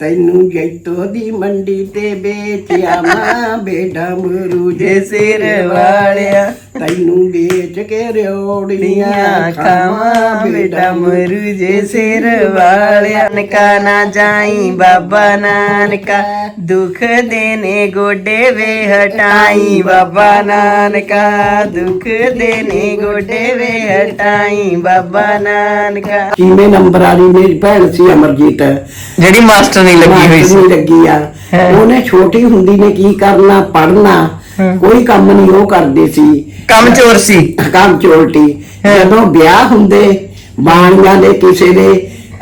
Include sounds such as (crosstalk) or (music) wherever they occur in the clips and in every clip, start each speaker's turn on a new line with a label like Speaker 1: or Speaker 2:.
Speaker 1: ਤੈਨੂੰ ਜੈਤੋ ਦੀ ਮੰਡੀ ਤੇ ਵੇਚਿਆ ਮਾਂ ਬੇਟਾ ਮਰੂ ਜੇ ਸਿਰ ਵਾਲਿਆ। ਤੈਨੂੰ ਵੇਚ ਕੇ ਰਿਓੜੀਆਂ ਖਾਵਾਂ ਬੇਟਾ ਮਰੂ ਜੇ ਸਿਰ ਵਾਲਿਆ।
Speaker 2: ਨਾਨਕਾ ਨਾ ਜਾਈ ਬਾਬਾ ਨਾਨਕਾ। ਦੁੱਖ ਦੇਨੇ ਗੋਡੇ ਵੇ ਹਟਾਈ ਬਾਬਾ ਨਾਨਕਾ। ਦੁੱਖ ਦੇਨੇ ਗੋਡੇ ਵੇ ਹਟਾਈ ਬਾਬਾ ਨਾਨਕਾ।
Speaker 1: ਕਿਵੇਂ ਨੰਬਰ ਵਾਲੀ ਮੇਰੀ ਭੈਣ ਸੀ ਅਮਰਜੀਤ?
Speaker 2: ਜਿਹੜੀ ਮਾਸਟਰ ਨਹੀਂ ਲੱਗੀ ਹੋਈ ਸੀ।
Speaker 1: ਲੱਗੀ ਆ। ਉਹਨੇ ਛੋਟੀ ਹੁੰਦੀ ਨੇ ਕੀ ਕਰਨਾ ਪੜਨਾ ਕੋਈ ਕੰਮ ਨਹੀਂ ਉਹ ਕਰਦੀ ਸੀ।
Speaker 2: ਕੰਮ ਚੋਰ ਸੀ।
Speaker 1: ਕੰਮ ਚੋਲਟੀ ਜਦੋਂ ਵਿਆਹ ਹੁੰਦੇ ਬਾਣੀਆਂ ਦੇ ਕਿਸੇ ਦੇ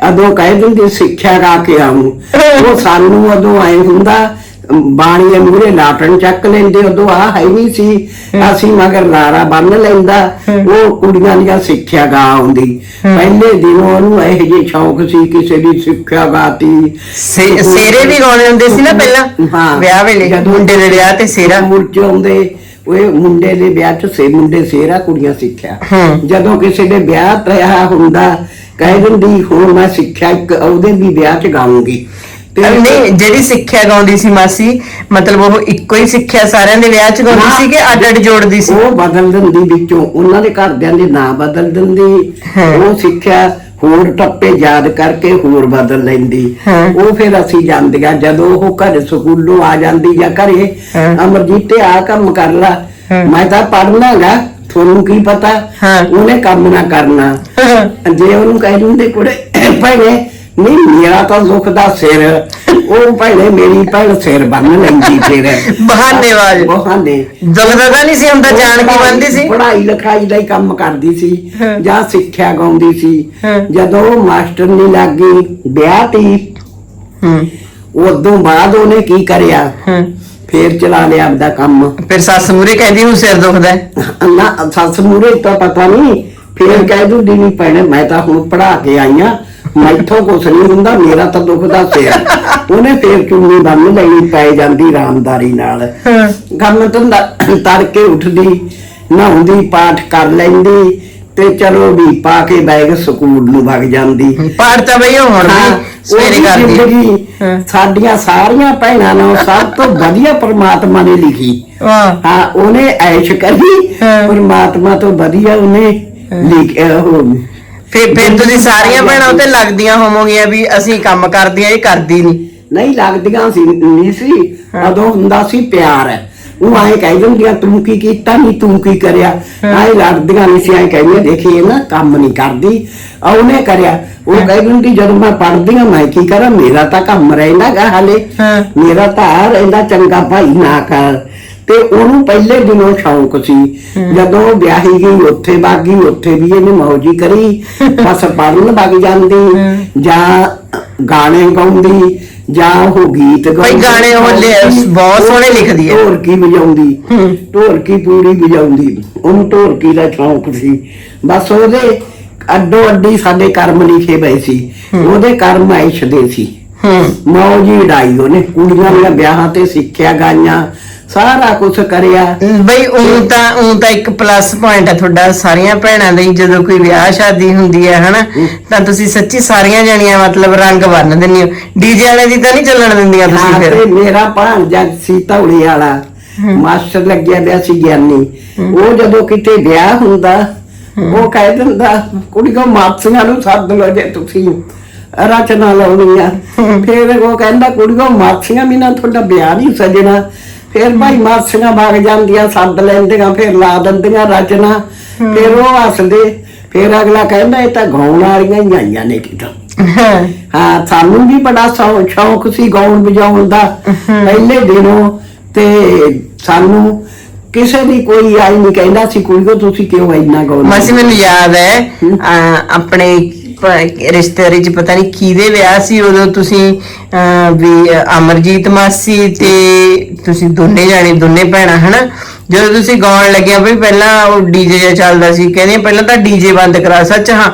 Speaker 1: ਅਦੋਂ ਕਹਿ ਦਿੰਦੇ ਸਿੱਖਿਆ ਗਾ ਕੇ ਆਉਂ ਉਹ ਸਾਨੂੰ ਉਦੋਂ ਆਏ ਹੁੰਦਾ ਬਾਣੀਏ ਮੂਰੇ ਲਾਟਣ ਚੱਕ ਲੈਂਦੇ ਉਦੋਂ ਆ ਹੈ ਨਹੀਂ ਸੀ। ਅਸੀਂ ਮਗਰ ਲਾਰਾ ਬੰਨ ਲੈਂਦਾ। ਉਹ ਕੁੜੀਆਂ ਦੀਆਂ ਸਿੱਖਿਆ ਗਾ ਆਉਂਦੀ ਪਹਿਲੇ ਦਿਨੋਂ ਉਹਨੂੰ ਇਹ ਜੇ ਸ਼ੌਕ ਸੀ ਕਿਸੇ ਦੀ ਸਿੱਖਿਆ ਗਾਤੀ।
Speaker 2: ਸੇਰੇ ਵੀ ਗਾਉਣੇ ਹੁੰਦੇ ਸੀ ਨਾ ਪਹਿਲਾਂ। ਵਿਆਹ ਵੇਲੇ ਮੁੰਡੇ ਦੇ ਵਿਆਹ ਤੇ ਸੇਰਾ।
Speaker 1: ਚ ਆਉਂਦੇ ਉਹ ਮੁੰਡੇ ਦੇ ਵਿਆਹ ਚ ਸੇ ਮੁੰਡੇ ਸੇਰਾ ਕੁੜੀਆਂ ਸਿੱਖਿਆ। ਜਦੋਂ ਕਿਸੇ ਦੇ ਵਿਆਹ ਪਿਆ ਹੁੰਦਾ ਕਹਿ ਦਿੰਦੀ ਹੁਣ ਮੈਂ ਸਿੱਖਿਆ ਇੱਕ ਉਹਦੇ ਵੀ ਵਿਆਹ ਚ ਗਾਉਂਗੀ।
Speaker 2: ਨਹੀਂ ਜਿਹੜੀ ਸਿੱਖਿਆ ਗਾਉਂਦੀ ਸੀ ਮਾਸੀ ਮਤਲਬ ਉਹ ਇੱਕੋ ਹੀ ਸਿੱਖਿਆ ਸਾਰਿਆਂ ਦੇ ਵਿਆਹ ਚ ਗਾਉਂਦੀ। ਸੀ ਕਿ ਅੱਡ ਅੱਡ ਜੋੜਦੀ ਸੀ
Speaker 1: ਉਹ ਬਦਲ ਦਿੰਦੀ ਵਿੱਚੋਂ ਉਹਨਾਂ ਦੇ ਘਰਦਿਆਂ ਦੇ ਨਾਂ ਬਦਲ ਦਿੰਦੀ। ਉਹ ਸਿੱਖਿਆ ਹੋਰ ਟੱਪੇ ਯਾਦ ਕਰਕੇ ਹੋਰ ਬਦਲ ਲੈਂਦੀ
Speaker 2: ਹਾਂ।
Speaker 1: ਉਹ ਫਿਰ ਅਸੀਂ ਜਾਂਦੀਆਂ ਜਦੋਂ ਉਹ ਘਰ ਸਕੂਲੋਂ ਆ ਜਾਂਦੀ ਜਾਂ ਘਰੇ
Speaker 2: ਹਾਂ।
Speaker 1: ਅਮਰਜੀਤੇ ਆ ਕੰਮ ਕਰ ਲਾ
Speaker 2: ਹਾਂ।
Speaker 1: ਮੈਂ ਤਾਂ ਪੜਨਾਗਾ ਤੁਹਾਨੂੰ ਕੀ ਪਤਾ
Speaker 2: ਹਾਂ।
Speaker 1: ਉਹਨੇ ਕੰਮ ਨਾ ਕਰਨਾ ਜੇ ਉਹਨੂੰ ਕਹਿ ਦਿੰਦੇ ਕੁੜੇ ਭੈਣੇ ਨਹੀਂ ਮੇਰਾ ਤਾਂ ਦੁੱਖ ਦਾ ਸਿਰ ਉਹ ਭੈਣੇ ਮੇਰੀ ਭੈਣ ਸਿਰ ਬੰਨ ਲੈਂਦੀ ਫਿਰ।
Speaker 2: ਬਹਾਨੇਬਾਜ਼।
Speaker 1: ਬਹਾਨੇ।
Speaker 2: ਤਾਂ ਨਹੀਂ ਸੀ ਹੁੰਦਾ ਜਾਣ ਕੇ ਬੰਦੀ ਸੀ?
Speaker 1: ਪੜ੍ਹਾਈ ਲਿਖਾਈ ਦਾ ਹੀ ਕੰਮ ਕਰਦੀ ਸੀ। ਜਾਂ ਸਿੱਖਿਆ ਗਾਉਂਦੀ ਸੀ। ਜਦੋਂ ਉਹ ਮਾਸਟਰ ਨਹੀਂ ਲੱਗੀ ਵਿਆਹ ਤੀ।
Speaker 2: ਹੂੰ।
Speaker 1: ਉਦੋਂ ਬਾਅਦ ਉਹਨੇ ਕੀ ਕਰਿਆ?
Speaker 2: ਹੂੰ।
Speaker 1: ਫੇਰ ਚਲਾ ਲਿਆ ਆਪਦਾ ਕੰਮ।
Speaker 2: ਫਿਰ ਸੱਸ ਮੂਰੇ ਕਹਿੰਦੀ ਹੁਣ ਸਿਰ ਦੁਖਦਾ।
Speaker 1: ਨਾ ਸੱਸ ਮੂਰੇ ਤਾਂ ਪਤਾ ਨਹੀਂ। ਫੇਰ ਕਹਿ ਦੂਦੀ ਨਹੀਂ ਪੈਣੇ ਮੈਂ ਤਾਂ ਹੁਣ ਪੜਾ ਕੇ ਆਈ ਆ। ਮੈਥੋਂ ਕੁਛ ਨਹੀਂ ਹੁੰਦਾ ਮੇਰਾ ਤਾਂ ਦੁਖਦਾ ਸਿਰ। ਉਹਨੇ ਫੇਰ ਚੁੰਨੀ ਬੰਨ ਲਈ ਪੈ ਜਾਂਦੀ ਰਾਮਦਾਰੀ ਨਾਲ। ਕੰਮ ਧੰਦਾ ਤੜਕੇ ਉੱਠਦੀ ਨਹਾਉਂਦੀ ਪਾਠ ਕਰ ਲੈਂਦੀ ਤੇ ਚਲੋ ਵੀ ਪਾ ਕੇ ਬੈਗ ਸਕੂਲ ਨੂੰ ਵਗ ਜਾਂਦੀ।
Speaker 2: ਪਾਠ ਤਾਂ ਬਈ ਹੁਣ ਸਵੇਰੇ ਕਰਦੀ।
Speaker 1: ਸਾਡੀਆਂ ਸਾਰੀਆਂ ਭੈਣਾਂ ਨਾਲ ਸਭ ਤੋਂ ਵਧੀਆ ਪਰਮਾਤਮਾ ਨੇ ਲਿਖੀ। ਹਾਂ ਉਹਨੇ ਐਸ਼ ਕਰੀ। ਪਰਮਾਤਮਾ ਤੋਂ ਵਧੀਆ ਉਹਨੇ ਲਿਖਿਆ ਉਹ
Speaker 2: ਫਿਰ ਫਿਰ ਤੁਸੀਂ ਸਾਰੀਆਂ ਭੈਣਾਂ ਉੱਤੇ ਲੱਗਦੀਆਂ ਹੋਵੋਗੀਆਂ ਵੀ ਅਸੀਂ ਕੰਮ ਕਰਦੀਆਂ ਇਹ ਕਰਦੀ ਨਹੀਂ
Speaker 1: ਨਹੀਂ ਲੱਗਦੀਆਂ ਸੀ ਨਹੀਂ ਸੀ। ਉਦੋਂ ਹੁੰਦਾ ਸੀ ਪਿਆਰ। ਉਹ ਆਏ ਕਹਿ ਦਿੰਦੀਆਂ ਤੂੰ ਕੀ ਕੀਤਾ? ਨਹੀਂ ਤੂੰ ਕੀ ਕਰਿਆ? ਆਏ ਲੜਦੀਆਂ ਨਹੀਂ ਸੀ ਆਏ ਕਹਿੰਦੀਆਂ ਦੇਖੀ ਇਹ ਨਾ ਕੰਮ ਨਹੀਂ ਕਰਦੀ। ਆ ਉਹਨੇ ਕਰਿਆ। ਉਹ ਕਹਿ ਦਿੰਦੀ ਜਦੋਂ ਮੈਂ ਪੜਦੀ ਹਾਂ ਮੈਂ ਕੀ ਕਰਾਂ? ਮੇਰਾ ਤਾਂ ਕੰਮ ਰਹਿੰਦਾ ਗਾ ਹਲੇ। ਮੇਰਾ ਤਾਂ ਆ ਰਹਿੰਦਾ ਚੰਗਾ ਭਾਈ ਨਾ ਕਰ। ਤੇ ਉਹਨੂੰ ਪਹਿਲੇ ਦਿਨੋਂ ਸ਼ੌਂਕ ਸੀ। ਜਦੋਂ ਵਿਆਹੀ ਗਈ ਉੱਥੇ ਬਾਗੀ ਉੱਥੇ ਵੀ ਇਹਨੇ ਮੌਜੀ ਕਰੀ ਬਸ ਪੜਨ ਵਗ ਜਾਂਦੀ ਜਾਂ ਗਾਣੇ ਗਾਉਂਦੀ ਜਾਂ ਉਹ ਗੀਤ ਗਾਉਂਦੀ।
Speaker 2: ਗਾਣੇ ਉਹ ਬਹੁਤ ਸੋਹਣੇ ਲਿਖਦੀ ਹੈ।
Speaker 1: ਢੋਲਕੀ ਵਜਾਉਂਦੀ। ਢੋਲਕੀ ਪੂਰੀ ਵਜਾਉਂਦੀ। ਉਹਨੂੰ ਢੋਲਕੀ ਦਾ ਸ਼ੌਂਕ ਸੀ। ਬਸ ਉਹਦੇ ਅੱਡੋ ਅੱਡੀ ਸਾਡੇ ਕਰਮ ਲਿਖੇ ਪਏ ਸੀ। ਉਹਦੇ ਕਰਮ ਐਸ਼ ਦੇ ਸੀ।
Speaker 2: ਹੂੰ।
Speaker 1: ਮੌਜੀ ਉਡਾਈ ਉਹਨੇ। ਕੁੜੀਆਂ ਦੀਆਂ ਵਿਆਹਾਂ ਤੇ ਸਿੱਖਿਆ ਗਾਈਆਂ। ਸਾਰਾ ਕੁਝ ਕਰਿਆ।
Speaker 2: ਬਈ ਉਹ ਤਾਂ ਉਹ ਤਾਂ ਇੱਕ ਪਲੱਸ ਪੁਆਇੰਟ ਹੈ ਤੁਹਾਡਾ ਸਾਰੀਆਂ ਭੈਣਾਂ ਲਈ ਜਦੋਂ ਕੋਈ ਵਿਆਹ ਸ਼ਾਦੀ ਹੁੰਦੀ ਹੈ ਹਨਾ ਤਾਂ ਤੁਸੀਂ ਸੱਚੀ ਸਾਰੀਆਂ ਜਣੀਆਂ ਮਤਲਬ ਰੰਗ ਬੰਨ ਦਿੰਦੀ ਹੋ। ਡੀਜੇ ਵਾਲੇ ਦੀ ਤਾਂ ਨਹੀਂ ਚੱਲਣ ਦਿੰਦੀਆਂ ਤੁਸੀਂ ਫਿਰ?
Speaker 1: ਮੇਰਾ ਭਾਂਜਾ ਸੀ ਧੌਲੇ ਵਾਲਾ ਮਾਸਟਰ ਲੱਗਿਆ ਪਿਆ ਸੀ ਗਿਆਨੀ। ਉਹ ਜਦੋਂ ਕਿਤੇ ਵਿਆਹ ਹੁੰਦਾ ਉਹ ਕਹਿ ਦਿੰਦਾ ਕੁੜੀਆਂ ਮਾਪਸੀਆਂ ਨੂੰ ਸੱਦ ਲਓ ਜੇ ਤੁਸੀਂ ਰਚਨਾ ਲਾਉਣੀ ਆ। ਫਿਰ ਉਹ ਕਹਿੰਦਾ ਕੁੜੀਆਂ ਮਾਪਸੀਆਂ ਵੀ ਨਾ ਤੁਹਾਡਾ ਵਿਆਹ ਨਹੀਂ ਸਜਣਾ। ਫਿਰ ਭਾਈ ਮਾਪਸੀਆਂ ਵਗ ਜਾਂਦੀਆਂ ਸੱਦ ਲੈਂਦੀਆਂ ਫਿਰ ਲਾ ਦਿੰਦੀਆਂ ਰਚਨਾ ਫਿਰ ਉਹ ਹੱਸਦੇ ਫਿਰ ਅਗਲਾ ਕਹਿੰਦਾ ਇਹ ਤਾਂ ਗਾਉਣ ਵਾਲੀਆਂ ਹੀ ਆਈਆਂ ਨੇ ਕਿਤਾ।
Speaker 2: ਹਾਂ।
Speaker 1: ਸਾਨੂੰ ਵੀ ਬੜਾ ਸ਼ੌ- ਸ਼ੌਕ ਸੀ ਗਾਉਣ ਵਜਾਉਣ ਦਾ ਪਹਿਲੇ ਦਿਨੋਂ ਤੇ ਸਾਨੂੰ ਕਿਸੇ ਦੀ ਕੋਈ ਆਈ ਨਹੀਂ ਕਹਿੰਦਾ ਸੀ ਕੁੜੀਓ ਤੁਸੀਂ ਕਿਉਂ ਇੰਨਾ ਗਾਉਂਦੇ?
Speaker 2: ਮਾਸੀ ਮੈਨੂੰ ਯਾਦ ਹੈ। ਅਹ, ਆਪਣੇ ਰਿਸ਼ਤੇਦਾਰੀ ਚ ਪਤਾ ਨਹੀਂ ਕਿਹਦੇ ਵਿਆਹ ਸੀ ਉਦੋਂ ਤੁਸੀਂ ਵੀ ਅਮਰਜੀਤ ਮਾਸੀ ਤੇ ਤੁਸੀਂ ਦੋਨੇ ਜਾਣੇ ਦੋਨੇ ਭੈਣਾਂ ਹਨਾ ਜਦੋਂ ਤੁਸੀਂ ਗਾਉਣ ਲੱਗਿਆ ਵੀ ਪਹਿਲਾਂ ਉਹ ਡੀਜੇ ਜਿਹਾ ਚੱਲਦਾ ਸੀ ਕਹਿੰਦੇ ਪਹਿਲਾਂ ਤਾਂ ਡੀਜੇ ਬੰਦ ਕਰਾ ਸੱਚ ਹਾਂ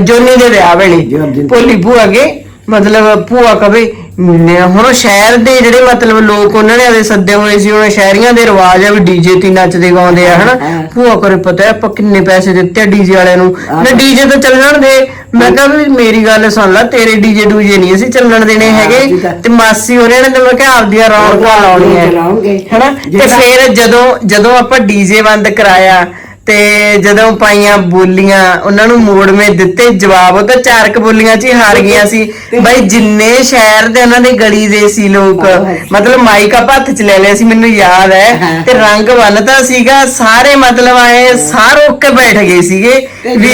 Speaker 2: ਜੋਨੀ ਦੇ ਵਿਆਹ ਵੇਲੇ। ਭੋਲੀ ਭੂਆ ਕੇ ਮਤਲਬ ਭੂਆ ਕਵੇ ਹੁਣ ਸ਼ਹਿਰ ਦੇ ਜਿਹੜੇ ਮਤਲਬ ਲੋਕ ਉਹਨਾਂ ਨੇ ਆਦੇ ਸੱਦੇ ਹੋਏ ਸੀ ਉਹਨਾਂ ਸ਼ਹਿਰੀਆਂ ਦੇ ਰਿਵਾਜ ਆ ਵੀ ਡੀਜੇ ਤੇ ਨੱਚਦੇ ਗਾਉਂਦੇ ਆ ਹਨਾ। ਭੂਆ ਕਰੇ ਪਤਾ ਹੈ ਆਪਾਂ ਕਿੰਨੇ ਪੈਸੇ ਦਿੱਤੇ ਡੀਜੇ ਵਾਲਿਆਂ ਨੂੰ। ਨਾ ਡੀਜੇ ਤਾਂ ਚੱਲਣ ਦੇ ਮੈਂ ਕਿਹਾ ਵੀ ਮੇਰੀ ਗੱਲ ਸੁਣ ਲੈ ਤੇਰੇ ਡੀਜੇ ਡੂਜੇ ਨਹੀਂ ਅਸੀਂ ਚੱਲਣ ਦੇਣੇ ਹੈਗੇ। ਤੇ ਮਾਸੀ ਹੋਰਾਂ ਨੇ ਤਾਂ ਮੈਂ ਕਿਹਾ ਆਪਦੀਆਂ ਰੌਣਕਾਂ ਲਾਉਣੀਆਂ
Speaker 1: ਚਲਾਉਣਗੇ
Speaker 2: ਹਨਾ ਤੇ ਫਿਰ ਜਦੋਂ ਜਦੋਂ ਆਪਾਂ ਡੀਜੇ ਬੰਦ ਕਰਾਇਆ ਤੇ ਜਦੋਂ ਪਾਈਆਂ ਬੋਲੀਆਂ ਉਹਨਾਂ ਨੂੰ ਮੋੜਵੇਂ ਦਿੱਤੇ ਜਵਾਬ ਉਹ ਤਾਂ ਚਾਰਕ ਬੋਲੀਆਂ 'ਚ ਹੀ ਹਾਰ ਗਈਆਂ ਸੀ ਬਈ ਜਿੰਨੇ ਸ਼ਹਿਰ ਦੇ ਉਹਨਾਂ ਦੇ ਗਲੀ ਦੇ ਸੀ ਲੋਕ। ਮਤਲਬ ਮਾਈਕ ਆ ਹੱਥ 'ਚ ਲੈ ਲਿਆ ਸੀ ਮੈਨੂੰ ਯਾਦ ਹੈ। ਤੇ ਰੰਗ ਬੰਨਤਾ ਸੀਗਾ ਸਾਰੇ ਮਤਲਬ ਆਏ ਸਾਰ ਰੁੱਕ ਕੇ ਬੈਠ ਗਏ ਸੀਗੇ ਵੀ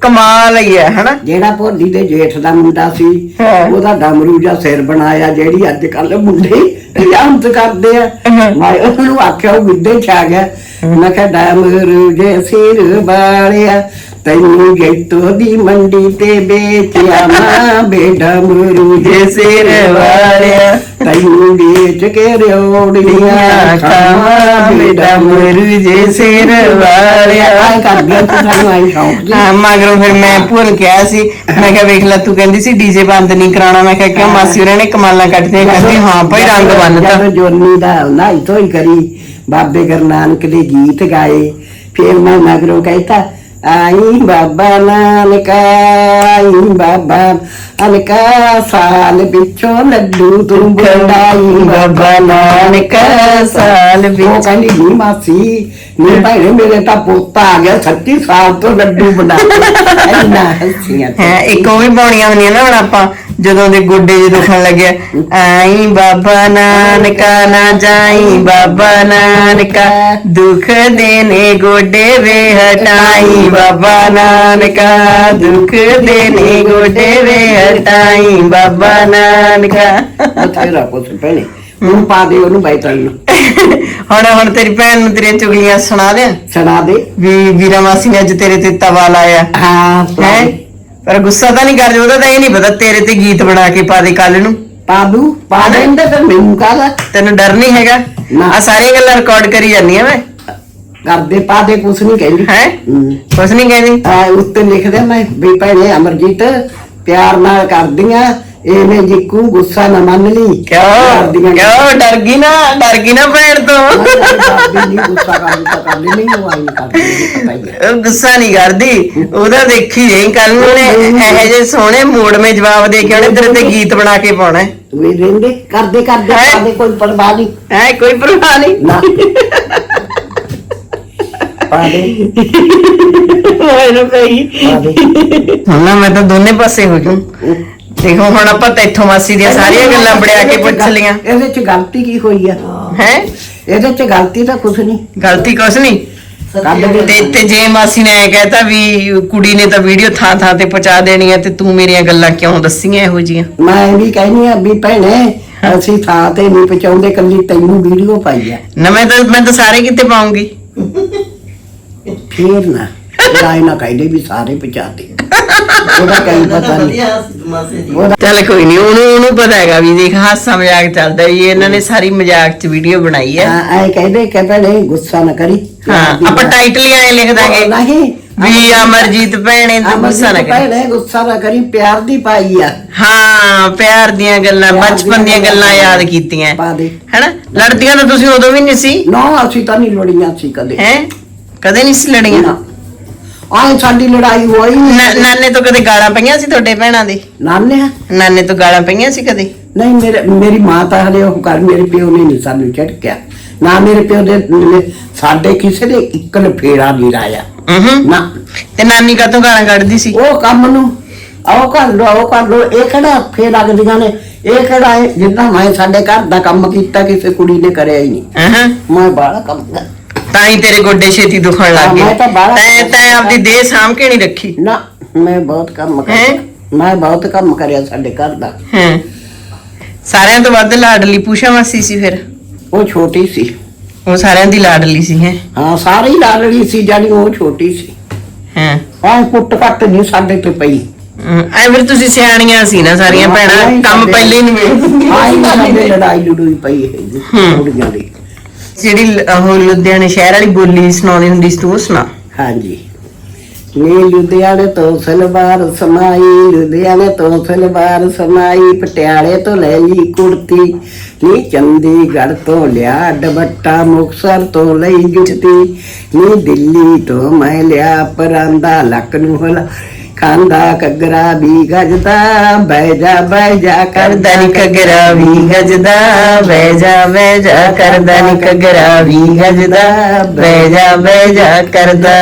Speaker 2: ਕਮਾਲ ਹੀ ਹੈ ਹਨਾ
Speaker 1: ਜਿਹੜਾ ਭੋਲੀ ਦੇ ਜੇਠ ਦਾ ਮੁੰਡਾ ਸੀ। ਉਹਦਾ ਡਮਰੂ ਜਿਹਾ ਸਿਰ ਬਣਾਇਆ ਜਿਹੜੀ ਅੱਜ ਕੱਲ ਮੁੰਡੇ ਰਿਆਮਤ ਕਰਦੇ ਆ। ਮੈਂ ਉਹਨੂੰ ਆਖਿਆ ਉਹ ਵਿਦੇ ਚ ਆ ਗਿਆ ਮੈਂ ਕਿਹਾ ਜੇ ਸਿਰ ਵਾਲਿਆ ਤੈਨੂੰ ਜੈਤੋ ਦੀ ਮੰਡੀ ਤੇ ਵੇਚਿਆ ਮਾਂ ਬੇਡਮਰੂ ਜੇ ਸਿਰ ਵਾਲਿਆ ਤੈਨੂੰ ਵੇਚ ਕੇ ਰਿਓੜੀਆਂ ਖਾਵਾਂ ਬੇਡਮਰੂ
Speaker 2: ਜੇ ਸਿਰ ਵਾਲਿਆ।
Speaker 1: ਆਏ ਕਰਦੀਆਂ ਤੂੰ ਸਾਨੂੰ ਆਈ ਸ਼ੌਂਕ ਜੀ।
Speaker 2: ਹਾਂ ਮਗਰੋਂ ਫਿਰ ਮੈਂ ਭੁੱਲ ਕਿਹਾ ਸੀ। ਮੈਂ ਕਿਹਾ ਵੇਖ ਲੈ ਤੂੰ ਕਹਿੰਦੀ ਸੀ ਡੀਜੇ ਬੰਦ ਨਹੀਂ ਕਰਾਉਣਾ। ਮੈਂ ਕਿਹਾ ਕਿਉਂ ਮਾਸੀ ਹੋਰਾਂ ਨੇ ਕਮਾਲਾਂ ਕੱਢਦੇ ਕਹਿੰਦੀ ਹਾਂ ਭਾਈ ਰੰਗ ਬੰਨਤਾ।
Speaker 1: ਜੋਨੀ ਦਾ ਨਾਈ ਧੋਈ ਕਰੀ। ਬਾਬੇ ਗੁਰੂ ਨਾਨਕ ਦੇ ਗੀਤ ਗਾਏ। ਫਿਰ ਮੈਂ ਮਗਰੋਂ ਕਹਿਤਾ ਆਈ ਬਾਬਾ ਨਾਨਕ ਆਈ ਬਾਬਾ ਅਨਕਾ ਸਾਲ ਪਿੱਛੋਂ ਲੱਡੂ ਤੂੰ ਬੰਦਾਈ ਬਾਬਾ ਨਾਨਕ ਸਾਲ ਵਿੱਚ ਕਹਿੰਦੀ ਨਹੀਂ ਮਾਸੀ ਨਹੀਂ ਭਾਈ ਮੇਰੇ ਤਾਂ ਪੋਤਾ ਆ ਗਿਆ 36 ਸਾਲ ਤੋਂ ਲੱਡੂ ਬਣਾ (laughs) ਇੰਨਾ ਹੱਸੀਆਂ
Speaker 2: ਹੈ ਇੱਕ ਉਹ ਵੀ ਪਾਉਣੀਆਂ ਹੁੰਦੀਆਂ ਨਾ ਹੁਣ ਆਪਾਂ। ਜਦੋਂ ਦੇ ਗੋਡੇ ਜੇ ਦੁਖਣ ਲੱਗਿਆ ਆਈ ਬਾਬਾ ਨਾਨਕਾ ਨਾ ਜਾਈ ਬਾਬਾ ਨਾਨਕਾ। ਦੁੱਖ ਦੇਨੇ ਗੋਡੇ ਵੇ ਹਟਾਈ ਬਾਬਾ ਨਾਨਕਾ। ਦੁੱਖ ਦੇਨੇ ਗੋਡੇ ਵੇ ਹਟਾਈ ਬਾਬਾ ਨਾਨਕਾ।
Speaker 1: ਬਥੇਰਾ ਕੁਛ ਪਹਿਲੇ ਹੁਣ ਪਾ ਦੇ ਉਹਨੂੰ ਬੈਠਣ ਨੂੰ।
Speaker 2: ਹੁਣ ਹੁਣ ਤੇਰੀ ਭੈਣ ਨੂੰ ਤੇਰੀਆਂ ਚੁਗਲੀਆਂ ਸੁਣਾ ਦੇ।
Speaker 1: ਸੁਣਾ ਦੇ।
Speaker 2: ਵੀ ਵੀਰਾ ਮਾਸੀ ਨੇ ਅੱਜ ਤੇਰੇ ਤੇ ਤਵਾ ਲਾਇਆ।
Speaker 1: ਹਾਂ ਸੁਣਾ
Speaker 2: ਹੈ। ਪਰ ਗੁੱਸਾ ਤਾਂ ਨਹੀਂ ਕਰਦੇ ਉਹਦਾ ਤਾਂ ਇਹ ਨਹੀਂ ਪਤਾ ਤੇਰੇ ਤੇ ਗੀਤ ਬਣਾ ਕੇ ਪਾ ਦੇ ਕੱਲ ਨੂੰ।
Speaker 1: ਪਾ ਦੂ ਪਾ ਦੇਂਦੇ ਫਿਰ ਮੈਨੂੰ ਕਾਹਦਾ?
Speaker 2: ਤੈਨੂੰ ਡਰ ਨਹੀਂ ਹੈਗਾ?
Speaker 1: ਨਾ।
Speaker 2: ਆ ਸਾਰੀਆਂ ਗੱਲਾਂ ਰਿਕਾਰਡ ਕਰੀ ਜਾਂਦੀਆਂ ਮੈਂ।
Speaker 1: ਕਰਦੇ ਪਾ ਦੇ ਕੁਛ ਨਹੀਂ ਕਹਿੰਦੀ।
Speaker 2: ਹੈ?
Speaker 1: ਹੂੰ।
Speaker 2: ਕੁਛ ਨਹੀਂ ਕਹਿੰਦੀ?
Speaker 1: ਆ ਉੱਤੇ ਲਿਖਦੇ ਮੈਂ ਵੀ ਭੈਣੇ ਅਮਰਜੀਤ ਪਿਆਰ ਨਾਲ ਕਰਦੀਆਂ। ਐਵੇਂ ਜਿੱਕੂ ਗੁੱਸਾ ਨਾ ਮੰਨ ਲਈ।
Speaker 2: ਕਿਉਂ। ਕਿਉਂ ਡਰ ਗਈ ਨਾ? ਡਰ ਗਈ ਨਾ ਭੈਣ ਤੋਂ?
Speaker 1: ਮੈਂ ਕਰਦੀ ਨਹੀਂ ਗੁੱਸਾ ਕਰਦੀ ਤਾਂ ਕਰਦੀ ਨਹੀਂ ਉਹ ਆਈ ਨਹੀਂ ਕਰਦੀ ਇਹ ਪਤਾ ਹੀ ਹੈ
Speaker 2: ਉਹ ਗੁੱਸਾ ਨਹੀਂ ਕਰਦੀ। ਉਹਦਾ ਦੇਖੀ ਜਾਈ ਕੱਲ ਨੂੰ ਨੇ ਇਹੋ ਜਿਹੇ ਸੋਹਣੇ ਮੋੜਵੇਂ ਜਵਾਬ ਦੇ ਕੇ ਉਹਨੇ ਤੇਰੇ ਤੇ ਗੀਤ ਬਣਾ ਕੇ ਪਾਉਣਾ ਹੈ।
Speaker 1: ਰਹਿੰਦੇ? ਕਰਦੇ ਕਰਦੇ
Speaker 2: ਹੈਂ?
Speaker 1: ਪਾ ਦੇ ਕੋਈ ਪਰਵਾਹ ਨਹੀਂ।
Speaker 2: ਹੈਂ, ਕੋਈ ਪਰਵਾਹ ਨਹੀਂ?
Speaker 1: ਨਾ।
Speaker 2: ਮੈਨੂੰ ਕਹੀ। ਹੁਣ ਮੈਂ ਤਾਂ ਦੋਨੇ ਪਾਸੇ ਹੋ ਜੂ ਦੇਖੋ ਹੁਣ ਆਪਾਂ ਤੈਥੋਂ ਮਾਸੀ ਦੀਆਂ ਸਾਰੀਆਂ ਗੱਲਾਂ ਬੜਿਆ ਕੇ ਪੁੱਛ ਲੀਆਂ
Speaker 1: ਇਹਦੇ ਚ ਗਲਤੀ ਕੀ ਹੋਈ ਆ?
Speaker 2: ਹੈ?
Speaker 1: ਇਹਦੇ ਚ ਗਲਤੀ ਤਾਂ ਕੁਛ ਨਹੀਂ।
Speaker 2: ਗਲਤੀ ਕੁਛ ਨਹੀਂ। ਤੇ ਤੇ ਜੇ ਮਾਸੀ ਨੇ ਐ ਕਹਿਤਾ ਵੀ ਕੁੜੀ ਨੇ ਤਾਂ ਵੀਡੀਓ ਥਾਂ ਥਾਂ ਤੇ ਪਹੁੰਚਾ ਦੇਣੀ ਹੈ ਤੇ ਤੂੰ ਮੇਰੀਆਂ ਗੱਲਾਂ ਕਿਉਂ ਦੱਸੀਆਂ ਇਹੋ ਜੀਆਂ?
Speaker 1: ਮੈਂ ਵੀ ਕਹਿੰਦੀ ਆ ਵੀ ਭੈਣੇ ਅਸੀਂ ਥਾਂ ਤੇ ਨਹੀਂ ਪਹੁੰਚਾਉਂਦੇ ਕੱਲੀ ਤੈਨੂੰ ਵੀਡੀਓ ਪਾਈ ਆ।
Speaker 2: ਨਾ ਮੈਂ ਤਾਂ ਮੈਂ ਤਾਂ ਸਾਰੇ ਕਿਤੇ ਪਾਉਂਗੀ।
Speaker 1: ਫੇਰ ਨਾ। ਰਾਇ ਨਾ ਕਹਿੰਦੇ ਵੀ ਸਾਰੇ ਪਹੁੰਚਾਤੇ ਉਹਦਾ ਕਈ ਪਤਾ ਨਹੀਂ। ਉਹਦਾ
Speaker 2: ਚੱਲ ਕੋਈ ਨਹੀਂ ਉਹਨੂੰ ਉਹਨੂੰ ਪਤਾ ਹੈਗਾ ਵੀ ਦੇਖ ਹਾਸਾ ਮਜ਼ਾਕ ਚੱਲਦਾ ਵੀ ਇਹਨਾਂ ਨੇ ਸਾਰੀ ਮਜ਼ਾਕ ਚ ਵੀਡੀਓ ਬਣਾਈ ਹੈ।
Speaker 1: ਐ ਕਹਿੰਦੇ ਕਿ ਭੈਣੇ ਗੁੱਸਾ ਨਾ ਕਰੀ।
Speaker 2: ਹਾਂ ਆਪਾਂ ਟਾਈਟਲ ਹੀ ਐ ਲਿਖ ਦਾਂਗੇ
Speaker 1: ਨਹੀਂ।
Speaker 2: ਵੀ ਅਮਰਜੀਤ ਭੈਣੇ ਤੂੰ ਗੁੱਸਾ ਨਾ ਕਰ।
Speaker 1: ਭੈਣੇ ਗੁੱਸਾ ਨਾ ਕਰੀ ਪਿਆਰ ਦੀ ਪਾਈ ਆ।
Speaker 2: ਹਾਂ ਪਿਆਰ ਦੀਆਂ ਗੱਲਾਂ ਬਚਪਨ ਦੀਆਂ ਗੱਲਾਂ ਯਾਦ ਕੀਤੀਆਂ।
Speaker 1: ਪਾ ਦੇ।
Speaker 2: ਹੈਨਾ? ਲੜਦੀਆਂ ਤਾਂ ਤੁਸੀਂ ਉਦੋਂ ਵੀ ਨਹੀਂ ਸੀ?
Speaker 1: ਨਾ ਅਸੀਂ ਤਾਂ ਨਹੀਂ ਲੜੀਆਂ ਸੀ ਕਦੇ।
Speaker 2: ਹੈ? ਕਦੇ ਨਹੀਂ ਸੀ ਲੜੀਆਂ?
Speaker 1: ਨਾ। ਆਏ ਸਾਡੀ ਲੜਾਈ ਹੋਈ
Speaker 2: ਨਾ-
Speaker 1: ਨਹੀਂ
Speaker 2: ਨਾਨੇ ਤੋਂ ਕਦੇ ਗਾਲਾਂ ਪਈਆਂ ਸੀ ਤੁਹਾਡੇ ਭੈਣਾਂ ਦੀ?
Speaker 1: ਨਾਨੇ
Speaker 2: ਨਾਨੇ ਤੋਂ ਗਾਲਾਂ ਪਈਆਂ ਸੀ ਕਦੇ?
Speaker 1: ਨਹੀਂ ਮੇਰੇ ਮੇਰੀ ਮਾਂ ਤਾਂ ਹਲੇ ਉਹ ਕਰ ਮੇਰੇ ਪਿਓ ਨੇ ਨਹੀਂ ਸਾਨੂੰ ਝਟਕਿਆ। ਨਾ ਮੇਰੇ ਪਿਓ ਦੇ ਨੇ ਸਾਡੇ ਕਿਸੇ ਦੇ ਇੱਕ ਲਫੇੜਾ ਨਹੀਂ ਲਾਇਆ।
Speaker 2: ਹੂੰ
Speaker 1: ਨਾ।
Speaker 2: ਤੇ ਨਾਨੀ ਕਾਤੋਂ ਗਾਲਾਂ ਕੱਢਦੀ ਸੀ?
Speaker 1: ਉਹ ਕੰਮ ਨੂੰ। ਆਓ ਕਰ ਲੋ ਆਓ ਕਰ ਲੋ। ਇਹ ਕਿਹੜਾ ਫੇਰ ਲੱਗਦੀਆਂ ਨੇ? ਇਹ ਕਿਹੜਾ ਹੈ ਜਿੱਦਾਂ ਮੈਂ ਸਾਡੇ ਘਰ ਦਾ ਕੰਮ ਕੀਤਾ ਕਿਸੇ ਕੁੜੀ ਨੇ ਕਰਿਆ ਹੀ ਨਹੀਂ।
Speaker 2: ਹਾਂ
Speaker 1: ਮੈਂ ਬਾਹਲਾ ਕੰਮ ਕਰ
Speaker 2: ਤਾਂ ਹੀ ਤੇਰੇ ਗੋਡੇ ਛੇਤੀ ਦੁਖਣ ਲੱਗ
Speaker 1: ਹਾਂ, ਮੈਂ ਤਾਂ
Speaker 2: ਗਏ
Speaker 1: ਬਾਹਲਾ
Speaker 2: ਤੈਂ ਤੈਂ ਆਪਦੀ ਦੇਹ ਸਾਂਭ ਕੇ ਨਹੀਂ ਰੱਖੀ।
Speaker 1: ਨਾ ਮੈਂ ਬਹੁਤ ਕੰਮ
Speaker 2: ਹੈਂ?
Speaker 1: ਕਰਿਆ। ਮੈਂ ਬਹੁਤ ਕੰਮ ਕਰਿਆ ਸਾਡੇ ਘਰ ਦਾ।
Speaker 2: ਹਾਂ? ਸਾਰਿਆਂ ਤੋਂ ਵੱਧ ਲਾਡਲੀ ਪੂਸ਼ਾ ਮਾਸੀ ਸੀ ਫਿਰ?
Speaker 1: ਉਹ ਛੋਟੀ ਸੀ।
Speaker 2: ਉਹ ਸਾਰਿਆਂ ਦੀ ਲਾਡਲੀ ਸੀ ਹੈ?
Speaker 1: ਹਾਂ ਸਾਰੇ ਲਾਲੜੀ ਸੀ ਜਾਨੀ ਉਹ ਛੋਟੀ ਸੀ।
Speaker 2: ਹਾਂ?
Speaker 1: ਹਾਂ ਪੁੱਟ ਕੱਟ ਨਹੀਂ ਸਾਡੇ ਤੇ ਪਈ।
Speaker 2: ਐ ਫਿਰ ਤੁਸੀਂ ਸਿਆਣੀਆਂ ਸੀ ਨਾ ਸਾਰੀਆਂ ਭੈਣਾਂ ਕੰਮ ਪਹਿਲੇ ਹੀ ਨਿਬੇੜ
Speaker 1: ਹਾਂ ਇਹ ਸਾਡੇ ਲੜਾਈ ਲੜੂਈ ਪਈ ਹੈ ਜੀ
Speaker 2: ਹੂੰ।
Speaker 1: ਕੁੜੀਆਂ ਦੀ।
Speaker 2: ਜਿਹੜੀ ਉਹ ਲੁਧਿਆਣੇ ਸ਼ਹਿਰ ਵਾਲੀ ਬੋਲੀ ਸੁਣਾਉਂਦੀ ਹੁੰਦੀ ਸੀ, ਤੂੰ ਸੁਣਾ।
Speaker 1: ਹਾਂਜੀ। ਨੀ ਲੁਧਿਆਣੇ ਤੋਂ ਸਲਵਾਰ ਸਮਾਈ, ਲੁਧਿਆਣੇ ਤੋਂ ਸਲਵਾਰ ਸਮਾਈ, ਪਟਿਆਲੇ ਤੋਂ ਲੈ ਲਈ ਕੁੜਤੀ। ਨੀ ਚੰਡੀਗੜ੍ਹ ਤੋਂ ਲਿਆ ਦੁਪੱਟਾ, ਮੁਕਤਸਰ ਤੋਂ ਲਈ ਜੁੱਤੀ। ਨੀ ਦਿੱਲੀ ਤੋਂ ਮੈਂ ਲਿਆ ਪਰਾਂਦਾ, ਲੱਕ ਨੂੰ ਹਲਾ ਖਾਂਦਾ ਘੱਗਰਾ ਵੀ ਗੱਜਦਾ ਬਹਿ ਜਾ ਬਹਿ ਜਾ
Speaker 2: ਕਰਦਾ ਨੀ ਘਗਰਾ ਵੀ ਗਜਦਾ ਬਹਿ ਜਾ ਬਹਿ ਜਾ ਕਰਦਾ ਨੀ ਘਗਰਾ ਵੀ ਗਜਦਾ ਬਹਿ ਜਾ ਬਹਿ ਜਾ ਕਰਦਾ।